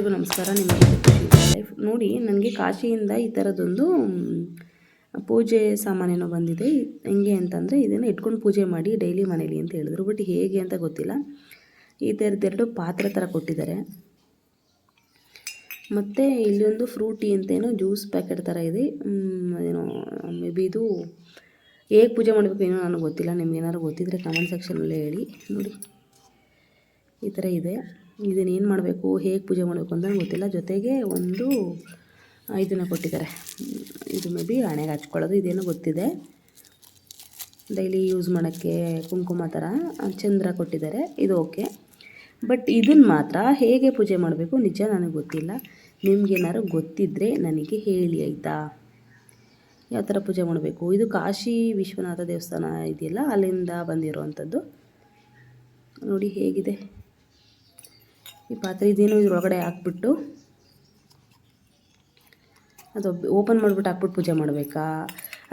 ಎಲ್ರಿಗೂ ನಮಸ್ಕಾರ. ನಿಮಗೆ ಲೈಫ್. ನೋಡಿ, ನನಗೆ ಕಾಶಿಯಿಂದ ಈ ಥರದೊಂದು ಪೂಜೆ ಸಾಮಾನೇನೋ ಬಂದಿದೆ. ಹೆಂಗೆ ಅಂತಂದರೆ, ಇದನ್ನು ಇಟ್ಕೊಂಡು ಪೂಜೆ ಮಾಡಿ ಡೈಲಿ ಮನೇಲಿ ಅಂತ ಹೇಳಿದ್ರು. ಬಟ್ ಹೇಗೆ ಅಂತ ಗೊತ್ತಿಲ್ಲ. ಈ ಥರದ್ದೆರಡು ಪಾತ್ರೆ ಥರ ಕೊಟ್ಟಿದ್ದಾರೆ. ಮತ್ತು ಇಲ್ಲೊಂದು ಫ್ರೂಟಿ ಅಂತೇನೋ ಜ್ಯೂಸ್ ಪ್ಯಾಕೆಟ್ ಥರ ಇದೆ. ಏನೋ, ಮೇ ಬಿ ಇದು ಹೇಗೆ ಪೂಜೆ ಮಾಡಬೇಕು ಏನೋ ನನಗೆ ಗೊತ್ತಿಲ್ಲ. ನಿಮ್ಗೆ ಏನಾದ್ರು ಗೊತ್ತಿದ್ದರೆ ಕಮೆಂಟ್ ಸೆಕ್ಷನಲ್ಲಿ ಹೇಳಿ. ನೋಡಿ, ಈ ಥರ ಇದೆ. ಇದನ್ನು ಏನು ಮಾಡಬೇಕು? ಹೇಗೆ ಪೂಜೆ ಮಾಡಬೇಕು ಅಂತ ಗೊತ್ತಿಲ್ಲ. ಜೊತೆಗೆ ಒಂದು ಇದನ್ನು ಕೊಟ್ಟಿದ್ದಾರೆ. ಇದು ಮೇ ಬಿ ಹಣೆಗೆ ಹಚ್ಕೊಳ್ಳೋದು, ಇದೇನೋ ಗೊತ್ತಿದೆ. ಡೈಲಿ ಯೂಸ್ ಮಾಡೋಕ್ಕೆ ಕುಂಕುಮ ಥರ ಚಂದ್ರ ಕೊಟ್ಟಿದ್ದಾರೆ. ಇದು ಓಕೆ. ಬಟ್ ಇದನ್ನು ಮಾತ್ರ ಹೇಗೆ ಪೂಜೆ ಮಾಡಬೇಕು ನಿಜ ನನಗೆ ಗೊತ್ತಿಲ್ಲ. ನಿಮಗೇನಾದ್ರು ಗೊತ್ತಿದ್ದರೆ ನನಗೆ ಹೇಳಿ, ಆಯಿತಾ? ಯಾವ ಥರ ಪೂಜೆ ಮಾಡಬೇಕು? ಇದು ಕಾಶಿ ವಿಶ್ವನಾಥ ದೇವಸ್ಥಾನ ಇದೆಯಲ್ಲ, ಅಲ್ಲಿಂದ ಬಂದಿರೋವಂಥದ್ದು ನೋಡಿ ಹೇಗಿದೆ. ಈ ಪಾತ್ರೆ ಇದೇನು ಇದ್ರೊಳಗಡೆ ಹಾಕ್ಬಿಟ್ಟು ಅದು ಓಪನ್ ಮಾಡಿಬಿಟ್ಟು ಹಾಕ್ಬಿಟ್ಟು ಪೂಜೆ ಮಾಡಬೇಕಾ?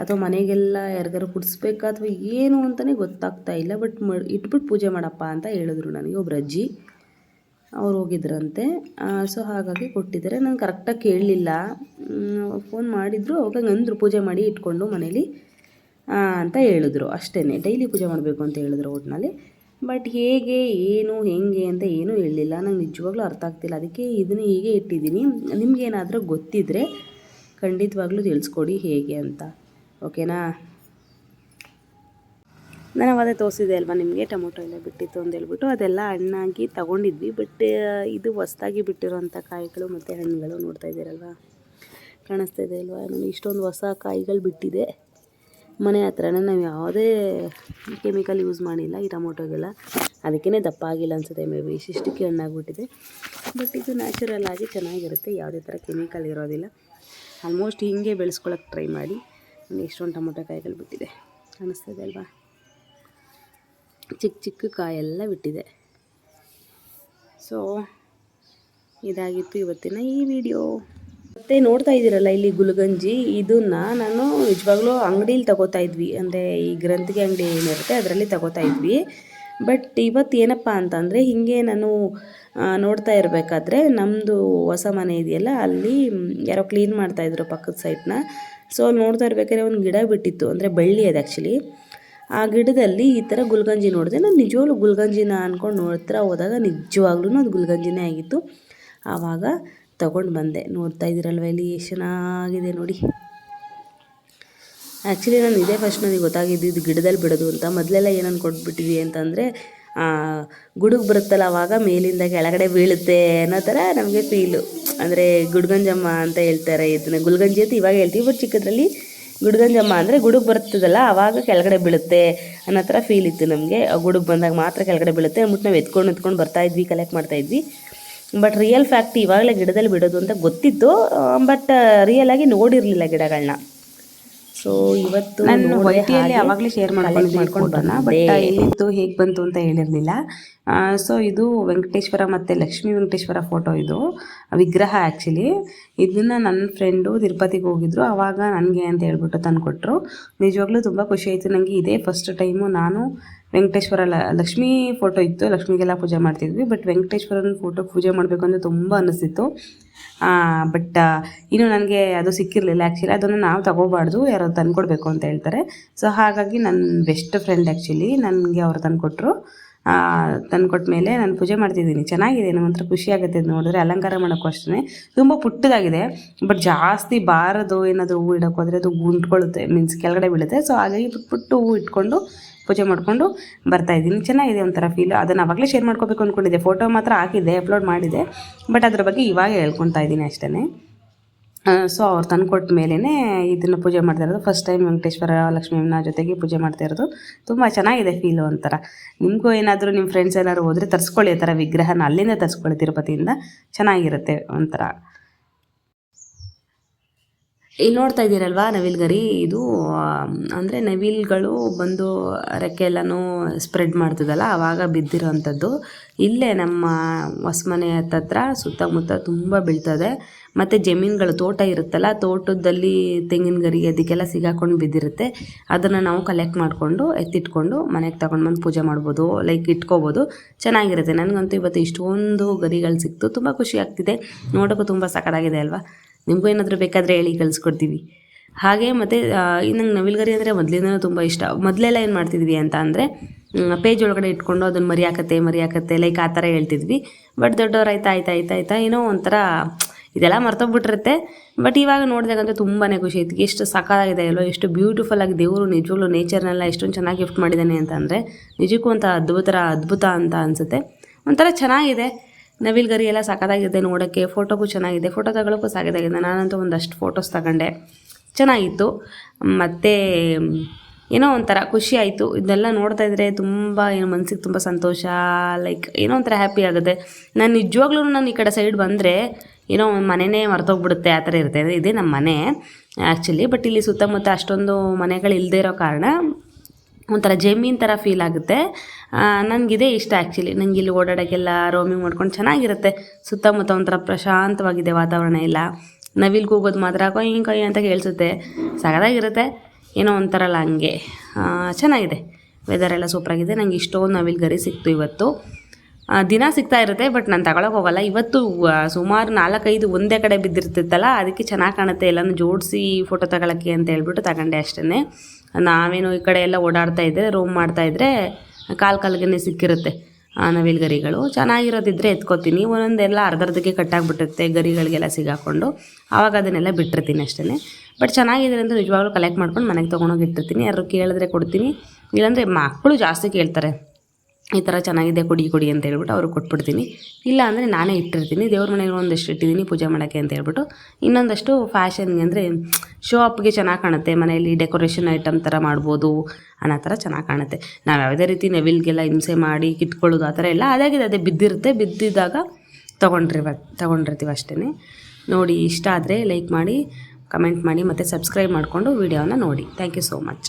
ಅಥವಾ ಮನೆಗೆಲ್ಲ ಯಾರಿಗಾರು ಕುಡಿಸ್ಬೇಕಾ? ಅಥವಾ ಏನು ಅಂತಲೇ ಗೊತ್ತಾಗ್ತಾ ಇಲ್ಲ. ಬಟ್ ಇಟ್ಬಿಟ್ಟು ಪೂಜೆ ಮಾಡಪ್ಪ ಅಂತ ಹೇಳಿದ್ರು ನನಗೆ ಒಬ್ರು ಅಜ್ಜಿ. ಅವ್ರು ಹೋಗಿದ್ರಂತೆ. ಸೊ ಹಾಗಾಗಿ ಕೊಟ್ಟಿದ್ದಾರೆ. ನಾನು ಕರೆಕ್ಟಾಗಿ ಕೇಳಲಿಲ್ಲ. ಫೋನ್ ಮಾಡಿದ್ರು. ಅವಾಗ ಅಂದರು ಪೂಜೆ ಮಾಡಿ ಇಟ್ಕೊಂಡು ಮನೇಲಿ ಅಂತ ಹೇಳಿದ್ರು. ಅಷ್ಟೇ ಡೈಲಿ ಪೂಜೆ ಮಾಡಬೇಕು ಅಂತ ಹೇಳಿದ್ರು ಒಟ್ಟಿನಲ್ಲಿ ಬಟ್ ಹೇಗೆ, ಏನು, ಹೆಂಗೆ ಅಂತ ಏನೂ ಹೇಳಲಿಲ್ಲ. ನಂಗೆ ನಿಜವಾಗ್ಲೂ ಅರ್ಥ ಆಗ್ತಿಲ್ಲ. ಅದಕ್ಕೆ ಇದನ್ನು ಹೀಗೆ ಇಟ್ಟಿದ್ದೀನಿ. ನಿಮಗೇನಾದರೂ ಗೊತ್ತಿದ್ದರೆ ಖಂಡಿತವಾಗ್ಲೂ ತಿಳಿಸ್ಕೊಡಿ ಹೇಗೆ ಅಂತ. ಓಕೆನಾ ನಾನು ಅದೇ ತೋರಿಸಿದೆ ಅಲ್ವಾ? ನಿಮಗೆ ಟೊಮೊಟೊ ಎಲ್ಲ ಬಿಟ್ಟಿತ್ತು ಅಂತ ಹೇಳ್ಬಿಟ್ಟು. ಅದೆಲ್ಲ ಹಣ್ಣಾಗಿ ತಗೊಂಡಿದ್ವಿ. ಬಟ್ ಇದು ಹೊಸ್ದಾಗಿ ಬಿಟ್ಟಿರೋಂಥ ಕಾಯಿಗಳು ಮತ್ತು ಹಣ್ಣುಗಳು ನೋಡ್ತಾ ಇದ್ದೀರಲ್ವಾ? ಕಾಣಿಸ್ತಾ ಇದೆ ಅಲ್ವಾ? ಇಷ್ಟೊಂದು ಹೊಸ ಕಾಯಿಗಳು ಬಿಟ್ಟಿದೆ. ಮನೆ ಹತ್ರನೇ ನಾವು ಯಾವುದೇ ಕೆಮಿಕಲ್ ಯೂಸ್ ಮಾಡಿಲ್ಲ, ಈ ಟೊಮೊಟೊಗೆಲ್ಲ. ಅದಕ್ಕೇ ದಪ್ಪ ಆಗಿಲ್ಲ ಅನ್ಸುತ್ತೆ, ಮೇ ಬಿ ಇಷ್ಟಿಷ್ಟಕ್ಕೆ ಹಣ್ಣಾಗ್ಬಿಟ್ಟಿದೆ ಬಟ್ ಇದು ನ್ಯಾಚುರಲ್ ಆಗಿ ಚೆನ್ನಾಗಿರುತ್ತೆ, ಯಾವುದೇ ಥರ ಕೆಮಿಕಲ್ ಇರೋದಿಲ್ಲ. ಆಲ್ಮೋಸ್ಟ್ ಹೀಗೆ ಬೆಳೆಸ್ಕೊಳಕ್ಕೆ ಟ್ರೈ ಮಾಡಿ ಎಷ್ಟೊಂದು ಟೊಮೊಟೊ ಕಾಯಿಗಳು ಬಿಟ್ಟಿದೆ. ಅನಿಸ್ತದೆ ಅಲ್ವಾ? ಚಿಕ್ಕ ಚಿಕ್ಕ ಕಾಯೆಲ್ಲ ಬಿಟ್ಟಿದೆ. ಸೊ ಇದಾಗಿತ್ತು ಇವತ್ತಿನ ಈ ವಿಡಿಯೋ ಮತ್ತೆ ನೋಡ್ತಾ ಇದ್ದೀರಲ್ಲ ಇಲ್ಲಿ ಗುಲ್ಗಂಜಿ, ಇದನ್ನ ನಾನು ನಿಜವಾಗ್ಲೂ ಅಂಗಡಿಲಿ ತಗೋತಾ ಇದ್ವಿ. ಅಂದರೆ ಈ ಗ್ರಂಥಿಗೆ ಅಂಗಡಿ ಏನಿರುತ್ತೆ ಅದರಲ್ಲಿ ತಗೋತಾ ಇದ್ವಿ. ಬಟ್ ಇವತ್ತು ಏನಪ್ಪ ಅಂತಂದರೆ ಹೀಗೆ ನಾನು ನೋಡ್ತಾ ಇರಬೇಕಾದ್ರೆ ನಮ್ಮದು ಹೊಸ ಮನೆ ಇದೆಯಲ್ಲ, ಅಲ್ಲಿ ಯಾರೋ ಕ್ಲೀನ್ ಮಾಡ್ತಾಯಿದ್ರು ಪಕ್ಕದ ಸೈಡ್ನ ಸೊ ಅಲ್ಲಿ ನೋಡ್ತಾ ಇರ್ಬೇಕಾದ್ರೆ ಒಂದು ಗಿಡ ಬಿಟ್ಟಿತ್ತು. ಅಂದರೆ ಬಳ್ಳಿ ಅದು ಆ್ಯಕ್ಚುಲಿ ಆ ಗಿಡದಲ್ಲಿ ಈ ಥರ ಗುಲ್ಗಂಜಿ ನೋಡಿದೆ ನಾನು ನಿಜವಾಗ್ಲೂ ಗುಲ್ಗಂಜಿನ ಅಂದ್ಕೊಂಡು ನೋಡ್ತಾ ಹೋದಾಗ ನಿಜವಾಗ್ಲೂ ಅದು ಗುಲ್ಗಂಜಿನೇ ಆಗಿತ್ತು. ಆವಾಗ ತಗೊಂಡು ಬಂದೆ. ನೋಡ್ತಾ ಇದ್ದೀರಲ್ವ ಇಲ್ಲಿ ಎಷ್ಟು ಚೆನ್ನಾಗಿದೆ ನೋಡಿ. ಆ್ಯಕ್ಚುಲಿ ನಾನು ಇದೇ ಫಸ್ಟ್ ನನಗೆ ಗೊತ್ತಾಗಿದ್ದು ಇದು ಗಿಡದಲ್ಲಿ ಬಿಡೋದು ಅಂತ. ಮೊದಲೆಲ್ಲ ಏನು ಕೊಟ್ಬಿಟ್ಟಿದ್ವಿ ಅಂತಂದರೆ ಗುಡುಗು ಬರುತ್ತಲ್ಲ ಆವಾಗ ಮೇಲಿಂದ ಕೆಳಗಡೆ ಬೀಳುತ್ತೆ ಅನ್ನೋ ಥರ ನಮಗೆ ಫೀಲು ಅಂದರೆ ಗುಡ್ಗಂಜಮ್ಮ ಅಂತ ಹೇಳ್ತಾರೆ, ಇದನ್ನ ಗುಲ್ಗಂಜಿ ಅಂತ ಇವಾಗ ಹೇಳ್ತೀವಿ ಬಟ್ ಚಿಕ್ಕದ್ರಲ್ಲಿ ಗುಡ್ಗಂಜಮ್ಮ ಅಂದರೆ ಗುಡುಗು ಬರ್ತದಲ್ಲ ಆವಾಗ ಕೆಳಗಡೆ ಬೀಳುತ್ತೆ ಅನ್ನೋ ಥರ ಫೀಲ್ ಇತ್ತು ನಮಗೆ. ಗುಡುಗು ಬಂದಾಗ ಮಾತ್ರ ಕೆಳಗಡೆ ಬೀಳುತ್ತೆ. ಅಂದ್ಬಿಟ್ಟು ನಾವು ಎತ್ಕೊಂಡು ಎತ್ಕೊಂಡು ಬರ್ತಾಯಿದ್ವಿ ಕಲೆಕ್ಟ್ ಮಾಡ್ತಾ ಇದ್ವಿ. ಬಟ್ ರಿಯಲ್ ಫ್ಯಾಕ್ಟ್ ಇವಾಗಲೇ ಗಿಡದಲ್ಲಿ ಬಿಡೋದು ಅಂತ ಗೊತ್ತಿತ್ತು ಬಟ್ ರಿಯಲ್ ಆಗಿ ನೋಡಿರ್ಲಿಲ್ಲ ಗಿಡಗಳನ್ನ ಸೊ ಇವತ್ತು ನಾನು ಶೇರ್ ಮಾಡ್ಕೊಂಡು ಮಾಡ್ಕೊಂಡು ಬಟ್. ಎಲ್ಲಿತ್ತು ಹೇಗೆ ಬಂತು ಅಂತ ಹೇಳಿರಲಿಲ್ಲ ಸೊ ಇದು ವೆಂಕಟೇಶ್ವರ ಮತ್ತು ಲಕ್ಷ್ಮೀ ವೆಂಕಟೇಶ್ವರ ಫೋಟೋ ಇದು, ವಿಗ್ರಹ ಆ್ಯಕ್ಚುಲಿ ಇದನ್ನು ನನ್ನ ಫ್ರೆಂಡು ತಿರುಪತಿಗೆ ಹೋಗಿದ್ರು ಆವಾಗ ನನಗೆ ಅಂತ ಹೇಳ್ಬಿಟ್ಟು ತಂದುಕೊಟ್ರು ನಿಜವಾಗ್ಲೂ ತುಂಬ ಖುಷಿ ಆಯಿತು ನನಗೆ ಇದೇ ಫಸ್ಟ್ ಟೈಮು ನಾನು ವೆಂಕಟೇಶ್ವರ ಲಕ್ಷ್ಮೀ ಫೋಟೋ ಇತ್ತು, ಲಕ್ಷ್ಮಿಗೆಲ್ಲ ಪೂಜೆ ಮಾಡ್ತಿದ್ವಿ ಬಟ್ ವೆಂಕಟೇಶ್ವರನ ಫೋಟೋ ಪೂಜೆ ಮಾಡಬೇಕು ಅಂತ ತುಂಬ ಅನ್ನಿಸ್ತಿತ್ತು ಬಟ್ ಇನ್ನು ನನಗೆ ಅದು ಸಿಕ್ಕಿರಲಿಲ್ಲ ಆ್ಯಕ್ಚುಲಿ ಅದನ್ನು ನಾವು ತಗೋಬಾರ್ದು ಯಾರೋ ತಂದುಕೊಡ್ಬೇಕು ಅಂತ ಹೇಳ್ತಾರೆ. ಸೊ ಹಾಗಾಗಿ ನನ್ನ ಬೆಸ್ಟ್ ಫ್ರೆಂಡ್ ಆ್ಯಕ್ಚುಲಿ ನನಗೆ ಅವ್ರು ತಂದುಕೊಟ್ರು. ತಂದ್ಕೊಟ್ಟ ಮೇಲೆ ನಾನು ಪೂಜೆ ಮಾಡ್ತಿದ್ದೀನಿ. ಚೆನ್ನಾಗಿದೆ ನಂಗೆ ಒಂಥರ ಖುಷಿ ಆಗುತ್ತೆ ನೋಡಿದ್ರೆ. ಅಲಂಕಾರ ಮಾಡೋಕ್ಕೂ ಅಷ್ಟೇ ತುಂಬ ಪುಟ್ಟದಾಗಿದೆ, ಬಟ್ ಜಾಸ್ತಿ ಬಾರದು, ಏನಾದರೂ ಹೂವು ಇಡೋಕೆ ಹೋದರೆ ಅದು ಗುಂಟ್ಕೊಳ್ಳುತ್ತೆ ಮೀನ್ಸ್ ಕೆಳಗಡೆ ಬೀಳುತ್ತೆ. ಸೊ ಹಾಗಾಗಿ ಪುಟ್ಟ ಪುಟ್ಟು ಹೂವು ಇಟ್ಕೊಂಡು ಪೂಜೆ ಮಾಡಿಕೊಂಡು ಬರ್ತಾಯಿದ್ದೀನಿ ಚೆನ್ನಾಗಿದೆ ಒಂಥರ ಫೀಲ್ ಅದನ್ನು ಅವಾಗಲೇ ಶೇರ್ ಮಾಡ್ಕೋಬೇಕು ಅಂದ್ಕೊಂಡಿದ್ದೆ ಫೋಟೋ ಮಾತ್ರ ಹಾಕಿದ್ದೆ ಅಪ್ಲೋಡ್ ಮಾಡಿದೆ ಬಟ್ ಅದ್ರ ಬಗ್ಗೆ ಇವಾಗ ಹೇಳ್ಕೊತಾ ಇದ್ದೀನಿ ಅಷ್ಟೇ ಸೊ ಅವ್ರು ತಂದುಕೊಟ್ಟ ಮೇಲೇ ಇದನ್ನು ಪೂಜೆ ಮಾಡ್ತಾ ಇರೋದು. ಫಸ್ಟ್ ಟೈಮ್ ವೆಂಕಟೇಶ್ವರ ಲಕ್ಷ್ಮೀನ ಜೊತೆಗೆ ಪೂಜೆ ಮಾಡ್ತಾ ಇರೋದು. ತುಂಬ ಚೆನ್ನಾಗಿದೆ ಫೀಲು ಒಂಥರ. ನಿಮಗೂ ಏನಾದರೂ ನಿಮ್ಮ ಫ್ರೆಂಡ್ಸ್ ಏನಾದ್ರು ಹೋದರೆ ತರಿಸ್ಕೊಳ್ಳಿ, ಆ ಥರ ವಿಗ್ರಹನ ಅಲ್ಲಿಂದ ತರಿಸ್ಕೊಳ್ಳಿ, ತಿರುಪತಿಯಿಂದ. ಚೆನ್ನಾಗಿರುತ್ತೆ ಒಂಥರ. ಇಲ್ಲಿ ನೋಡ್ತಾ ಇದ್ದೀರಲ್ವಾ ನವಿಲ್ಗರಿ ಇದು ಅಂದರೆ ನವಿಲ್ಗಳು ಬಂದು ರೆಕ್ಕೆ ಎಲ್ಲನೂ ಸ್ಪ್ರೆಡ್ ಮಾಡ್ತದಲ್ಲ ಆವಾಗ ಬಿದ್ದಿರೋವಂಥದ್ದು ಇಲ್ಲೇ ನಮ್ಮ ಹೊಸ ಹೊಸ್ಮನೆ ಹತ್ತತ್ರ ಸುತ್ತಮುತ್ತ ತುಂಬ ಬೀಳ್ತದೆ. ಮತ್ತು ಜಮೀನುಗಳು ತೋಟ ಇರುತ್ತಲ್ಲ ತೋಟದಲ್ಲಿ ತೆಂಗಿನ ಗರಿ ಅದಕ್ಕೆಲ್ಲ ಸಿಗಾಕೊಂಡು ಬಿದ್ದಿರುತ್ತೆ. ಅದನ್ನು ನಾವು ಕಲೆಕ್ಟ್ ಮಾಡಿಕೊಂಡು, ಎತ್ತಿಟ್ಕೊಂಡು ಮನೆಗೆ ತಗೊಂಡು ಬಂದು ಪೂಜೆ ಮಾಡ್ಬೋದು ಲೈಕ್ ಇಟ್ಕೋಬೋದು. ಚೆನ್ನಾಗಿರುತ್ತೆ. ನನಗಂತೂ ಇವತ್ತು ಇಷ್ಟೊಂದು ಗರಿಗಳು ಸಿಕ್ತು. ತುಂಬ ಖುಷಿ ಆಗ್ತಿದೆ. ನೋಡೋಕ್ಕೂ ತುಂಬ ಸಕಡಾಗಿದೆ ಅಲ್ವಾ? ನಿಮಗೂ ಏನಾದರೂ ಬೇಕಾದರೆ ಹೇಳಿ ಕಳಿಸ್ಕೊಡ್ತೀವಿ. ಹಾಗೆ ಮತ್ತು ನಂಗೆ ನವಿಲ್ಗರಿ ಅಂದರೆ ಮೊದಲಿಂದನೂ ತುಂಬ ಇಷ್ಟ. ಮೊದಲೆಲ್ಲ ಏನು ಮಾಡ್ತಿದ್ವಿ ಅಂತ ಅಂದರೆ ಪೇಜ್ ಒಳಗಡೆ ಇಟ್ಕೊಂಡು ಅದನ್ನು ಮರಿಯಾಕತ್ತೆ ಮರಿಯಾಕತ್ತೆ ಲೈಕ್ ಆ ಥರ ಹೇಳ್ತಿದ್ವಿ. ಬಟ್ ದೊಡ್ಡವ್ರು ಆಯ್ತಾ ಆಯ್ತಾ ಆಯ್ತಾ ಆಯ್ತಾ? ಏನೋ ಒಂಥರ ಇದೆಲ್ಲ ಮರ್ತೋಗ್ಬಿಟ್ಟಿರುತ್ತೆ. ಬಟ್ ಇವಾಗ ನೋಡಿದಾಗಂತೂ ತುಂಬಾ ಖುಷಿ ಆಯ್ತು. ಎಷ್ಟು ಸಕಾಲಾಗಿದೆ ಅಲ್ವ, ಎಷ್ಟು ಬ್ಯೂಟಿಫುಲ್ ಆಗಿ ದೇವರು ನಿಜವಾಗ್ಲೂ ನೇಚರ್ನೆಲ್ಲ ಎಷ್ಟೊಂದು ಚೆನ್ನಾಗಿ ಗಿಫ್ಟ್ ಮಾಡಿದ್ದಾನೆ ಅಂತಂದರೆ ನಿಜಕ್ಕೂ ಅಂತ ಅದ್ಭುತ ಅದ್ಭುತ ಅಂತ ಅನಿಸುತ್ತೆ. ಒಂಥರ ಚೆನ್ನಾಗಿದೆ. ನವಿಲ್ ಗರಿ ಎಲ್ಲ ಸಖತ್ತಾಗಿದೆ ನೋಡೋಕ್ಕೆ ಫೋಟೋಗೂ ಚೆನ್ನಾಗಿದೆ. ಫೋಟೋ ತಗೊಳ್ಳೋಕ್ಕೂ ಸಾಕಾಗಿದೆ ನಾನಂತೂ ಒಂದಷ್ಟು ಫೋಟೋಸ್ ತಗೊಂಡೆ. ಚೆನ್ನಾಗಿತ್ತು. ಮತ್ತು, ಏನೋ ಒಂಥರ ಖುಷಿ ಆಯಿತು. ಇದೆಲ್ಲ ನೋಡ್ತಾ ಇದ್ದರೆ ತುಂಬ ಏನು ಮನಸ್ಸಿಗೆ ತುಂಬ ಸಂತೋಷ ಲೈಕ್ ಏನೋ ಒಂಥರ ಹ್ಯಾಪಿ ಆಗುತ್ತೆ. ನಾನು ನಿಜವಾಗ್ಲೂ ನಾನು ಈ ಕಡೆ ಸೈಡ್ ಬಂದರೆ ಏನೋ ಮನೆಯೇ ಮರ್ತೋಗ್ಬಿಡುತ್ತೆ ಆ ಥರ ಇರುತ್ತೆ. ಇದೇ ನಮ್ಮ ಮನೆ ಆ್ಯಕ್ಚುಲಿ ಬಟ್ ಇಲ್ಲಿ ಸುತ್ತಮುತ್ತ ಅಷ್ಟೊಂದು ಮನೆಗಳು ಇಲ್ಲದೇ ಇರೋ ಕಾರಣ ಒಂಥರ ಜಮೀನ್ ಥರ ಫೀಲ್ ಆಗುತ್ತೆ. ನನಗಿದೆ ಇಷ್ಟ ಆ್ಯಕ್ಚುಲಿ ನನಗೆ ಇಲ್ಲಿ ಓಡಾಡೋಕ್ಕೆಲ್ಲ ರೋಮಿಂಗ್ ಮಾಡ್ಕೊಂಡು ಚೆನ್ನಾಗಿರುತ್ತೆ. ಸುತ್ತಮುತ್ತ ಒಂಥರ ಪ್ರಶಾಂತವಾಗಿದೆ ವಾತಾವರಣ ಎಲ್ಲ. ನವಿಲು ಕೂಗೋದು ಮಾತ್ರ ಕೊಯ್ ಕೊಯ್ ಅಂತ ಕೇಳಿಸುತ್ತೆ. ಸಗದಾಗಿರುತ್ತೆ ಏನೋ ಒಂಥರಲ್ಲ ಹಂಗೆ. ಚೆನ್ನಾಗಿದೆ. ವೆದರ್ ಎಲ್ಲ ಸೂಪರಾಗಿದೆ ನನಗೆ ಇಷ್ಟೊಂದು ನವಿಲ್ ಗರಿ ಸಿಕ್ತು ಇವತ್ತು. ದಿನ ಸಿಗ್ತಾ ಇರುತ್ತೆ, ಬಟ್ ನಾನು ತಗೊಳಕ್ಕೆ ಹೋಗಲ್ಲ. ಇವತ್ತು ಸುಮಾರು ನಾಲ್ಕೈದು ಒಂದೇ ಕಡೆ ಬಿದ್ದಿರ್ತಿತ್ತಲ್ಲ, ಅದಕ್ಕೆ ಚೆನ್ನಾಗಿ ಕಾಣುತ್ತೆ. ಎಲ್ಲನೂ ಜೋಡಿಸಿ ಫೋಟೋ ತಗೊಳಕ್ಕೆ ಅಂತ ಹೇಳ್ಬಿಟ್ಟು ತಗೊಂಡೆ ಅಷ್ಟೇ ನಾವೇನು ಈ ಕಡೆ ಎಲ್ಲ ಓಡಾಡ್ತಾ ಇದ್ದರೆ ರೂಮ್ ಮಾಡ್ತಾ ಇದ್ದರೆ ಕಾಲು ಕಾಲ್ಗೆ ಸಿಕ್ಕಿರುತ್ತೆ ನವಿಲ್ ಗರಿಗಳು. ಚೆನ್ನಾಗಿರೋದಿದ್ರೆ ಎತ್ಕೋತೀನಿ. ಒಂದೊಂದೆಲ್ಲ ಅರ್ಧರ್ಧಕ್ಕೆ ಕಟ್ಟಾಗ್ಬಿಟ್ಟಿರುತ್ತೆ ಗರಿಗಳಿಗೆಲ್ಲ ಸಿಗಾಕೊಂಡು. ಆವಾಗ ಅದನ್ನೆಲ್ಲ ಬಿಟ್ಟಿರ್ತೀನಿ ಅಷ್ಟೇ ಬಟ್ ಚೆನ್ನಾಗಿದೆ ಅಂತ ನಿಜವಾಗ್ಲೂ ಕಲೆಕ್ಟ್ ಮಾಡ್ಕೊಂಡು ಮನೆಗೆ ತೊಗೊಂಡೋಗಿ ಇಟ್ಟಿರ್ತೀನಿ. ಯಾರು ಕೇಳಿದ್ರೆ ಕೊಡ್ತೀನಿ. ಇಲ್ಲಾಂದರೆ ಮಕ್ಕಳು ಜಾಸ್ತಿ ಕೇಳ್ತಾರೆ. ಈ ಥರ ಚೆನ್ನಾಗಿದೆ, ಕೊಡಿ ಕೊಡಿ ಅಂತ ಹೇಳ್ಬಿಟ್ಟು ಅವ್ರಿಗೆ ಕೊಟ್ಬಿಡ್ತೀನಿ. ಇಲ್ಲ ಅಂದರೆ ನಾನೇ ಇಟ್ಟಿರ್ತೀನಿ. ದೇವ್ರ ಮನೆಗೆ ಒಂದಷ್ಟು ಇಟ್ಟಿದ್ದೀನಿ, ಪೂಜೆ ಮಾಡೋಕ್ಕೆ ಅಂತ ಹೇಳ್ಬಿಟ್ಟು. ಇನ್ನೊಂದಷ್ಟು ಫ್ಯಾಷನ್ಗೆ ಅಂದರೆ ಶೋ ಅಪ್ಗೆ ಚೆನ್ನಾಗಿ ಕಾಣುತ್ತೆ. ಮನೆಯಲ್ಲಿ ಡೆಕೋರೇಷನ್ ಐಟಮ್ ಥರ ಮಾಡ್ಬೋದು, ಅನ್ನೋ ಥರ ಚೆನ್ನಾಗಿ ಕಾಣುತ್ತೆ. ನಾವು ಯಾವುದೇ ರೀತಿ ನವಿಲ್ಗೆಲ್ಲ ಹಿಂಸೆ ಮಾಡಿ, ಕಿತ್ಕೊಳ್ಳೋದು ಆ ಥರ ಎಲ್ಲ ಅದಾಗಿದೆ. ಅದೇ ಬಿದ್ದಿರುತ್ತೆ. ಬಿದ್ದಿದ್ದಾಗ ತೊಗೊಂಡಿರ್ವ, ತೊಗೊಂಡಿರ್ತೀವಿ ಅಷ್ಟೇ ನೋಡಿ, ಇಷ್ಟ ಆದರೆ ಲೈಕ್ ಮಾಡಿ ಕಮೆಂಟ್ ಮಾಡಿ ಮತ್ತು ಸಬ್ಸ್ಕ್ರೈಬ್ ಮಾಡಿಕೊಂಡು ವೀಡಿಯೋನ ನೋಡಿ. Thank you so much